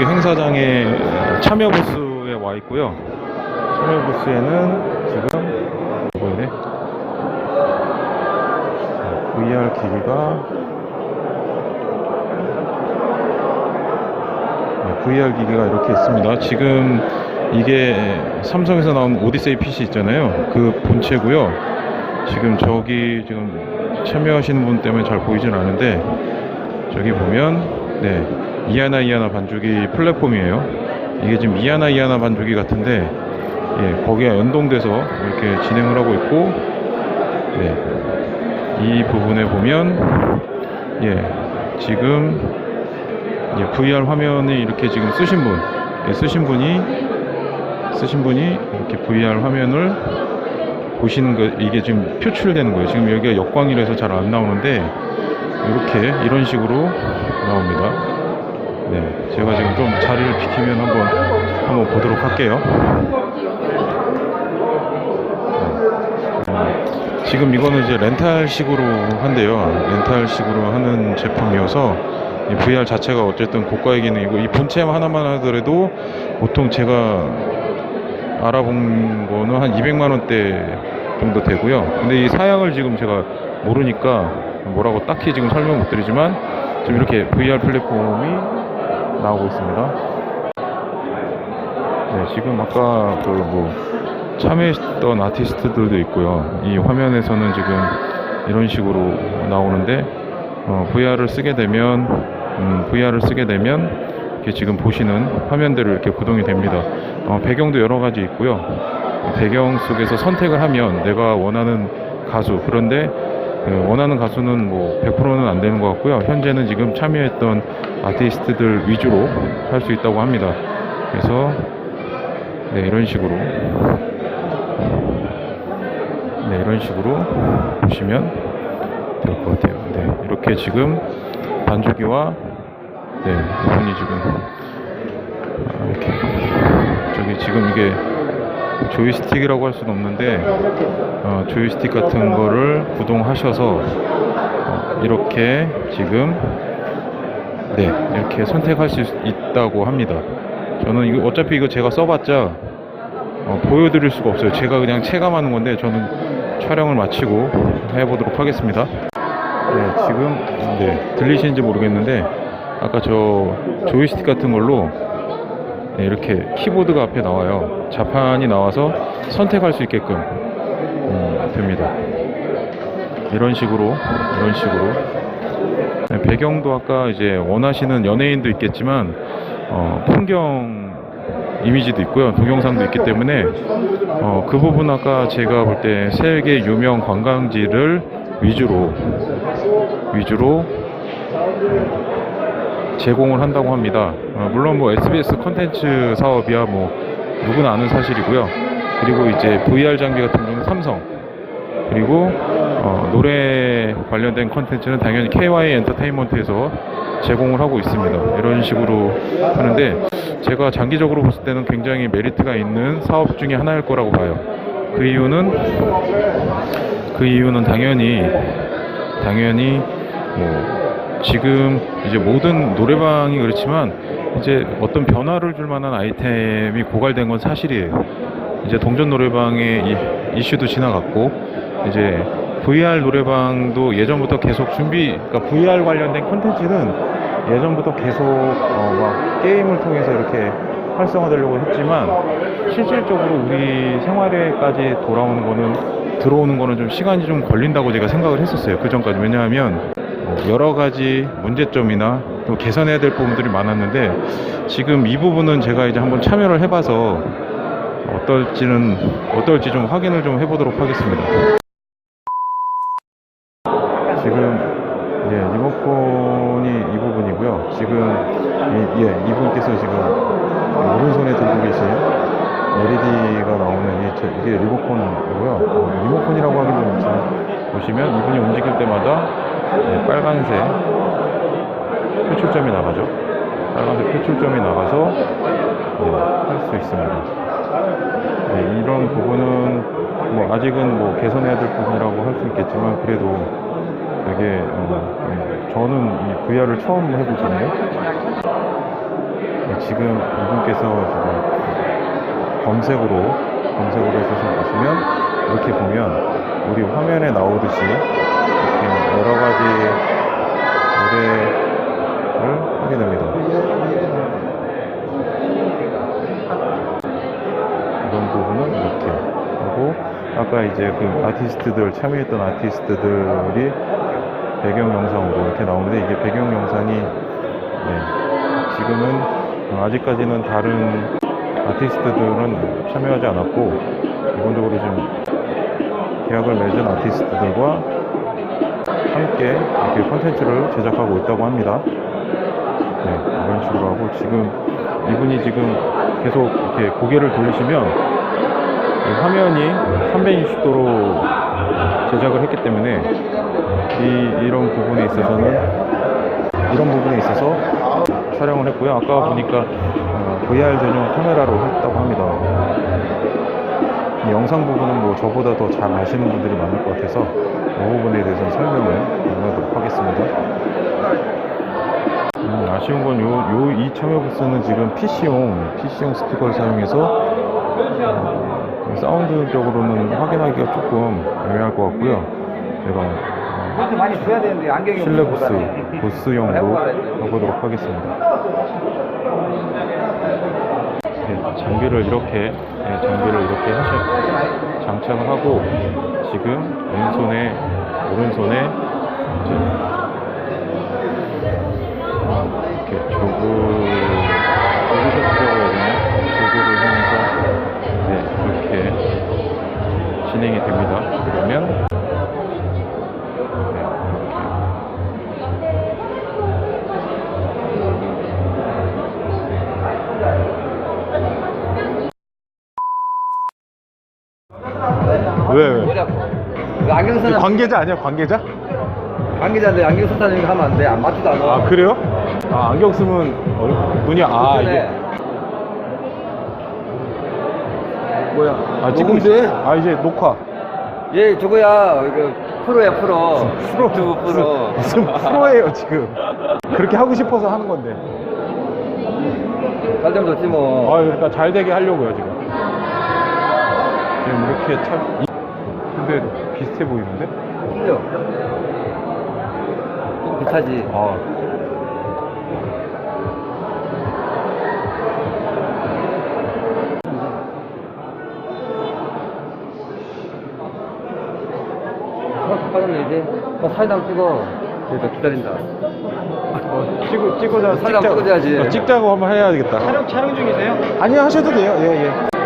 여기 행사장에 참여 부스에 와 있고요. 참여 부스에는 지금 뭐네? VR 기기가 네, VR 기기가 이렇게 있습니다. 지금 이게 삼성에서 나온 오디세이 PC 있잖아요. 그 본체고요. 지금 저기 지금 참여하시는 분 때문에 잘 보이진 않은데 저기 보면 네 이하나 이하나 반죽이 플랫폼이에요. 이게 지금 이하나 이하나 반죽이 같은데 예 거기가 연동돼서 이렇게 진행을 하고 있고 네 이 부분에 보면 예 지금 예, VR 화면이 이렇게 지금 쓰신 분 예, 쓰신 분이 쓰신 분이 이렇게 VR 화면을 보시는 거 이게 지금 표출되는 거예요. 지금 여기가 역광이라서 잘 안 나오는데 이렇게 이런 식으로 나옵니다. 네, 제가 지금 좀 자리를 비키면 한번 한번 보도록 할게요. 네. 지금 이거는 이제 렌탈식으로 한대요. 렌탈식으로 하는 제품이어서 이 VR 자체가 어쨌든 고가의 기능이고 이 본체 하나만 하더라도 보통 제가 알아본 거는 한 200만 원대 정도 되고요. 근데 이 사양을 지금 제가 모르니까 뭐라고 딱히 지금 설명 못 드리지만 지금 이렇게 VR 플랫폼이 나오고 있습니다. 네, 지금 아까 그 뭐 참여했던 아티스트들도 있고요. 이 화면에서는 지금 이런 식으로 나오는데 어, VR을 쓰게 되면 음, VR을 쓰게 되면 이렇게 지금 보시는 화면대로 이렇게 구동이 됩니다. 어, 배경도 여러 가지 있고요. 배경 속에서 선택을 하면 내가 원하는 가수 그런데 그 원하는 가수는 뭐 100%는 안 되는 것 같고요. 현재는 지금 참여했던 아티스트들 위주로 할 수 있다고 합니다. 그래서 네, 이런 식으로 네, 이런 식으로 보시면 될 것 같아요. 네, 이렇게 지금 반주기와 네, 이분이 지금 아, 이렇게 저기 지금 이게 조이스틱이라고 할 수는 없는데 어, 조이스틱 같은 거를 구동하셔서 어, 이렇게 지금 네 이렇게 선택할 수 있다고 합니다. 저는 이거 어차피 이거 제가 써봤자 어, 보여드릴 수가 없어요. 제가 그냥 체감하는 건데 저는 촬영을 마치고 해보도록 하겠습니다. 네 지금 네 들리시는지 모르겠는데 아까 저 조이스틱 같은 걸로 네, 이렇게 키보드가 앞에 나와요. 자판이 나와서 선택할 수 있게끔 음, 됩니다. 이런 식으로 이런 식으로 네, 배경도 아까 이제 원하시는 연예인도 있겠지만 어, 풍경 이미지도 있고요 동영상도 있기 때문에 어, 그 부분 아까 제가 볼 때 세계 유명 관광지를 위주로 위주로 제공을 한다고 합니다. 어, 물론 뭐 SBS 컨텐츠 사업이야 뭐 누구나 아는 사실이고요. 그리고 이제 VR 장비 같은 경우는 삼성 그리고 어, 노래 관련된 컨텐츠는 당연히 KY 엔터테인먼트에서 제공을 하고 있습니다. 이런 식으로 하는데 제가 장기적으로 봤을 때는 굉장히 메리트가 있는 사업 중에 하나일 거라고 봐요. 그 이유는 그 이유는 당연히 당연히 뭐 지금 이제 모든 노래방이 그렇지만 이제 어떤 변화를 줄 만한 아이템이 고갈된 건 사실이에요. 이제 동전 노래방의 이, 이슈도 지나갔고 이제 VR 노래방도 예전부터 계속 준비, 그러니까 VR 관련된 콘텐츠는 예전부터 계속 어, 막 게임을 통해서 이렇게 활성화되려고 했지만 실질적으로 우리 생활에까지 돌아오는 거는 들어오는 거는 좀 시간이 좀 걸린다고 제가 생각을 했었어요. 그 전까지 왜냐하면 뭐 여러 가지 문제점이나 또 개선해야 될 부분들이 많았는데 지금 이 부분은 제가 이제 한번 참여를 해봐서 어떨지는 어떨지 좀 확인을 좀 해보도록 하겠습니다. 지금 예 리모컨이 이 부분이고요. 지금 이, 예 이분께서 지금 오른손에 들고 계신 LED가 나오는 이, 제- 이게 리모컨이고요. 어, 리모컨이라고 하기도 좀 보시면 이분이 움직일 때마다 네, 빨간색 표출점이 나가죠. 빨간색 표출점이 나가서 할수 있습니다. 네, 이런 부분은 뭐 아직은 뭐 개선해야 될 부분이라고 할 수 있겠지만 그래도 되게 어, 음, 저는 이 VR을 처음 해보잖아요. 네, 지금 이분께서 지금 검색으로 검색으로 해서 보시면 이렇게 보면 우리 화면에 나오듯이 여러 가지 노래를 하게 됩니다. 이런 부분은 이렇게 하고 아까 이제 그 아티스트들 참여했던 아티스트들이 배경 영상으로 이렇게 나오는데 이게 배경 영상이 네, 지금은 어, 아직까지는 다른 아티스트들은 참여하지 않았고 기본적으로 지금 계약을 맺은 아티스트들과 함께 이렇게 콘텐츠를 제작하고 있다고 합니다. 네, 이런 식으로 하고 지금 이분이 지금 계속 이렇게 고개를 돌리시면 이 화면이 360도로 제작을 했기 때문에 이, 이런 부분에 있어서는 이런 부분에 있어서 촬영을 했고요. 아까 보니까 어, VR 전용 카메라로 했다고 합니다. 이 영상 부분은 뭐 저보다 더 잘 아시는 분들이 많을 것 같아서 이 부분에 대해서 설명을 나누도록 하겠습니다. 음, 아쉬운 건 요, 요, 이 참여 부스는 지금 PC용, PC용 스피커를 사용해서 어, 사운드적으로는 확인하기가 조금 애매할 것 같고요. 제가 어, 그것도 많이 줘야 되는데 안경이 실내 부스, 없어서. 부스용으로 가보도록 하겠습니다. 네, 장비를 이렇게, 네, 장비를 이렇게 하셔, 장착을 하고, 지금 왼손에, 오른손에, 이렇게 조그, 조그 셔츠라고 해야 되나? 조그를 하면서, 네, 이렇게 진행이 됩니다. 그러면, 네, 이렇게. 관계자 아니야, 관계자? 관계자인데 안경 쓴다는 거 하면 안 돼. 안 맞지도 않아. 아, 그래요? 아, 안경 쓰면 어려... 눈이, 아, 이게. 뭐야? 아, 찍고 있어. 아, 이제 녹화. 얘 저거야. 이거 프로야 프로. 유튜브 프로. 무슨, 프로예요, 지금. 그렇게 하고 싶어서 하는 건데. 살좀 좋지 뭐. 아, 그러니까 잘 되게 하려고요, 지금. 지금 이렇게 참. 이- 근데 비슷해 보이는데? 틀려. 좀 비슷하지. 아. 어, 빠졌네 이제. 어, 사이다 찍어. 그러니까 기다린다. 어, 찍고, 찍고자, 사진 한번 찍어줘야지. 어, 찍자고 한번 해야 되겠다. 촬영 촬영 중이세요? 아니요, 하셔도 돼요. 예, 예.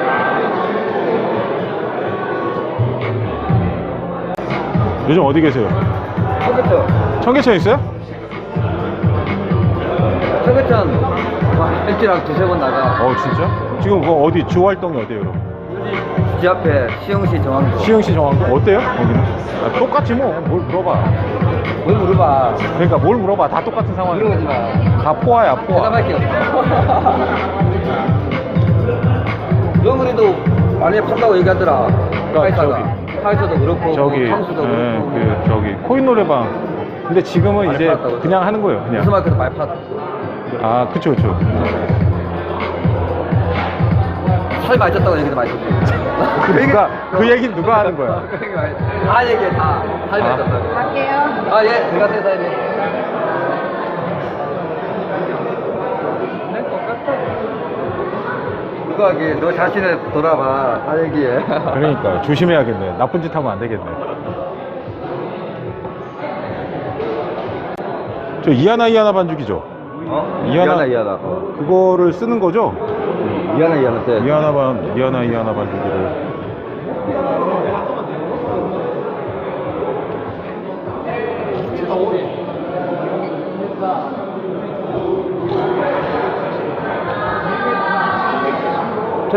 요즘 어디 계세요? 청계천. 청계천 있어요? 청계천. 일주일에 두세 번 나가. 어, 진짜? 지금 그 어디, 주 활동이 어디에요, 그럼? 집 앞에 시흥시 정왕도. 시흥시 정왕도? 어때요? 거기는? 아, 똑같지 뭐. 뭘 물어봐. 뭘 물어봐. 그러니까 뭘 물어봐. 다 똑같은 상황이야. 물어보지 마. 다 포화야, 포화. 대답할 게 없어. 영근이도 많이 판다고 얘기하더라. 파이사가. 파이사도 그렇고, 그러니까 저기, 향수도 예, 그렇고. 그, 저기, 코인 노래방. 근데 지금은 많이 이제 팔았다고 그냥 하는 거예요, 그냥. 마이크도 많이 팔. 아, 그쵸, 그쵸. 살 많이 쪘다고 얘기도 많이 듣고. 그 누가, 그 얘기는 누가 하는 거야? 그 얘기 많이- 다 얘기해, 다. 살 많이 아. 쪘다고. 갈게요. 아, 예, 들어가세요, 사 하기, 너 자신을 돌아봐. 다 얘기해. 그러니까 조심해야겠네. 나쁜 짓 하면 안 되겠네. 저 이하나 이하나 반죽이죠? 어? 이하나- 이하나, 이하나. 그거를 쓰는 거죠? 이하나, 이하나 때. 이하나 반 이하나 이하나 반죽이를. 테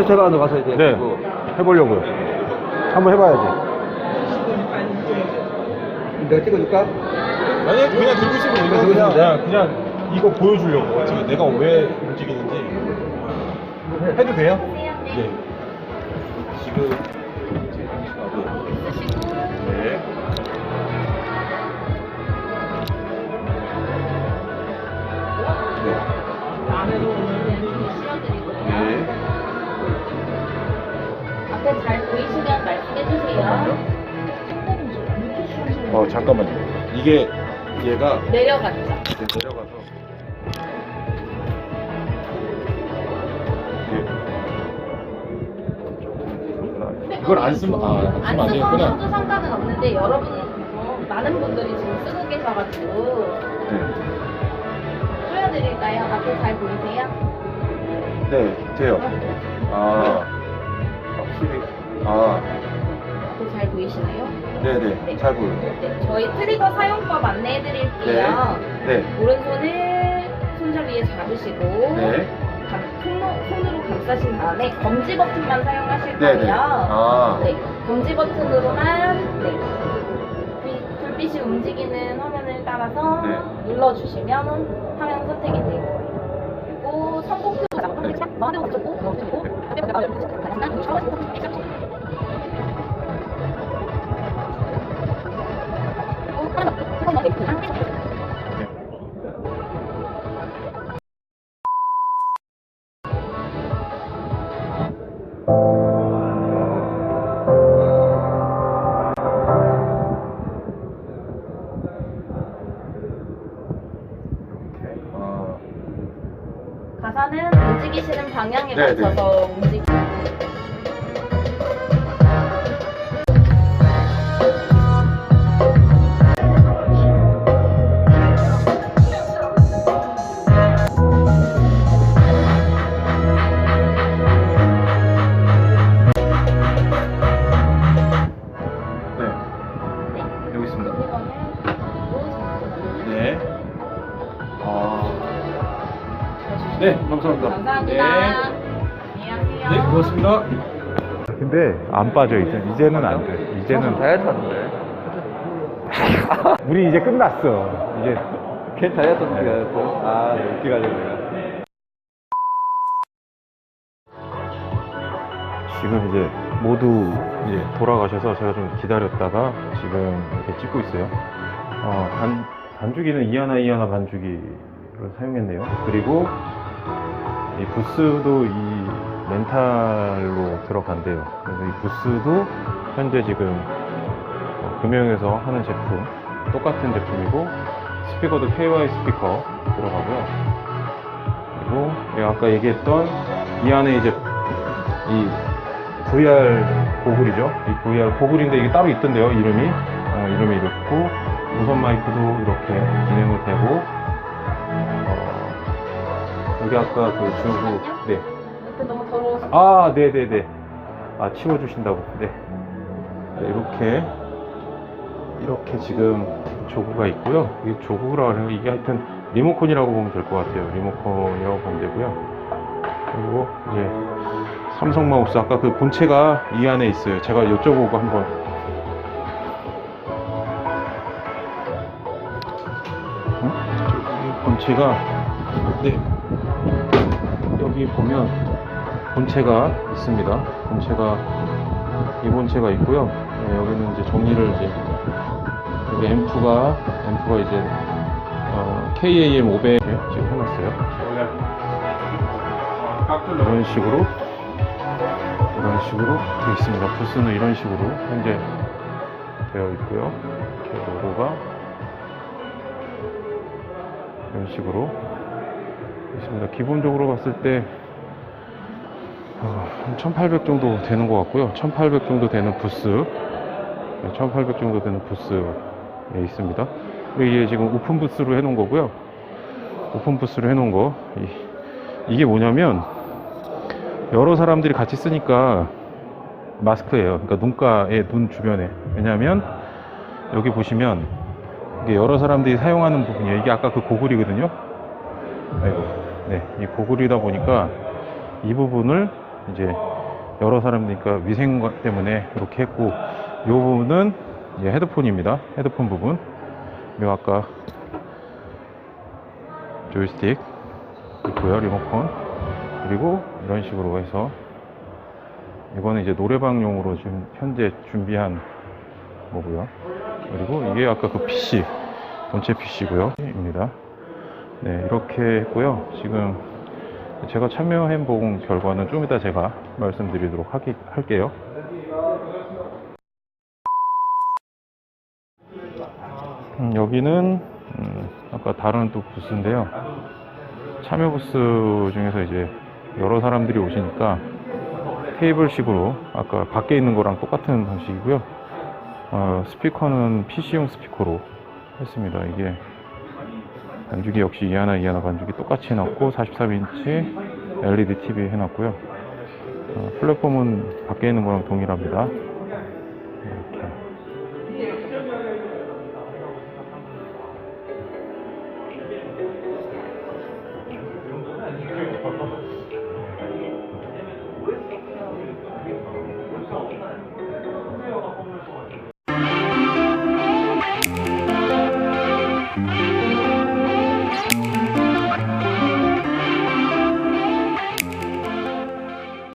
스트반으로 가서 이제. 네, 그거. 해보려고요. 한번 해봐야지. 내가 찍어줄까? 아니 그냥 들고 있으면 이거 들고 있으면 돼? 그냥 이거 보여주려고. 지금 내가 왜 움직이는지 해도 돼요? 네. 이게 얘가 내려갔죠. 이제 내려가서 이게 이걸 안 쓰면 아, 안 쓰면 안안 되겠구나. 상관은 없는데 여러분 어, 많은 분들이 지금 쓰고 계셔가지고 네. 보여드릴까요? 앞에 잘 보이세요? 네, 돼요. 아, 확실히. 아, 앞에 잘 보이시나요? 네 네. 잘 보여요. 네, 저희 트리거 사용법 안내해 드릴게요. 네. 오른손을 손잡이에 잡으시고 네. 감, 손으로, 손으로 감싸신 다음에 검지 버튼만 사용하실 네네. 거예요. 아. 네, 검지 버튼으로만 네, 불- 불빛이 움직이는 화면을 따라서 네. 눌러주시면 화면 선택이 되고 그리고 선곡표 아, 가사는 움직이시는 방향에 네, 맞춰서 움직이. 네. 네, 감사합니다. 감사합니다. 안녕하세요. 네, 고맙습니다. 근데 안 빠져 이제 이제는 안 돼. 이제는 다이어트 하는데. 우리 이제 끝났어. 이제 걔 다이어트 하는 게 또. 아, 웃기가지고 내가. 지금 이제 모두 이제 돌아가셔서 제가 좀 기다렸다가 지금 이렇게 찍고 있어요. 어, 반, 반주기는 이하나 이하나 반주기를 사용했네요. 그리고 이 부스도 이 렌탈로 들어간대요. 그래서 이 부스도 현재 지금 어, 금형에서 하는 제품, 똑같은 제품이고 스피커도 KY 스피커 들어가고요. 그리고 아까 얘기했던 이 안에 이제 이 VR 고글이죠. 이 VR 고글인데 이게 따로 있던데요. 이름이 어, 이름이 이렇고 무선 마이크도 이렇게 진행을 되고 어, 여기 아까 그 중국 네. 옆에 너무 더러워서 아, 네 네 네. 아, 치워 주신다고. 네. 네, 이렇게, 이렇게 지금 조구가 있고요. 이 조구라 그러면 이게 하여튼 리모컨이라고 보면 될 것 같아요. 리모컨이라고 보면 되고요. 그리고 이제 삼성 마우스 아까 그 본체가 이 안에 있어요. 제가 여쭤보고 한번. 응? 본체가 네. 여기 보면 본체가 있습니다. 본체가 이 본체가 있고요. 네, 여기는 이제 정리를 이제 여기 앰프가 앰프가 이제 어, KAM 500 지금 해놨어요. 이런 식으로 이런 식으로 되어 있습니다. 부스는 이런 식으로 현재 되어 있고요. 이렇게 로고가 이런 식으로 있습니다. 기본적으로 봤을 때 어, 한1800 정도 되는 것 같고요. 1800 정도 되는 부스, 네, 1800 정도 되는 부스에 있습니다. 이게 지금 오픈 부스로 해놓은 거고요. 오픈 부스로 해놓은 거. 이, 이게 뭐냐면, 여러 사람들이 같이 쓰니까 마스크예요. 그러니까 눈가에, 눈 주변에. 왜냐면, 여기 보시면, 이게 여러 사람들이 사용하는 부분이에요. 이게 아까 그 고글이거든요. 아이고. 네, 이 고글이다 보니까 이 부분을 이제 여러 사람들이니까 위생 때문에 이렇게 했고 이 부분은 이제 헤드폰입니다. 헤드폰 부분. 요 아까 조이스틱 있고요. 리모컨. 그리고 이런 식으로 해서 이거는 이제 노래방용으로 지금 현재 준비한 거고요. 그리고 이게 아까 그 PC 본체 PC고요. 입니다. 네, 이렇게 했고요. 지금 제가 참여해 본 결과는 좀 이따 제가 말씀드리도록 하기, 할게요. 음, 여기는 음, 아까 다른 또 부스인데요. 참여 부스 중에서 이제 여러 사람들이 오시니까 테이블식으로 아까 밖에 있는 거랑 똑같은 방식이고요. 어, 스피커는 PC용 스피커로 했습니다. 이게 반죽이 역시 이하나 이하나 반죽이 똑같이 해놨고 43인치 LED TV 해놨고요. 어, 플랫폼은 밖에 있는 거랑 동일합니다.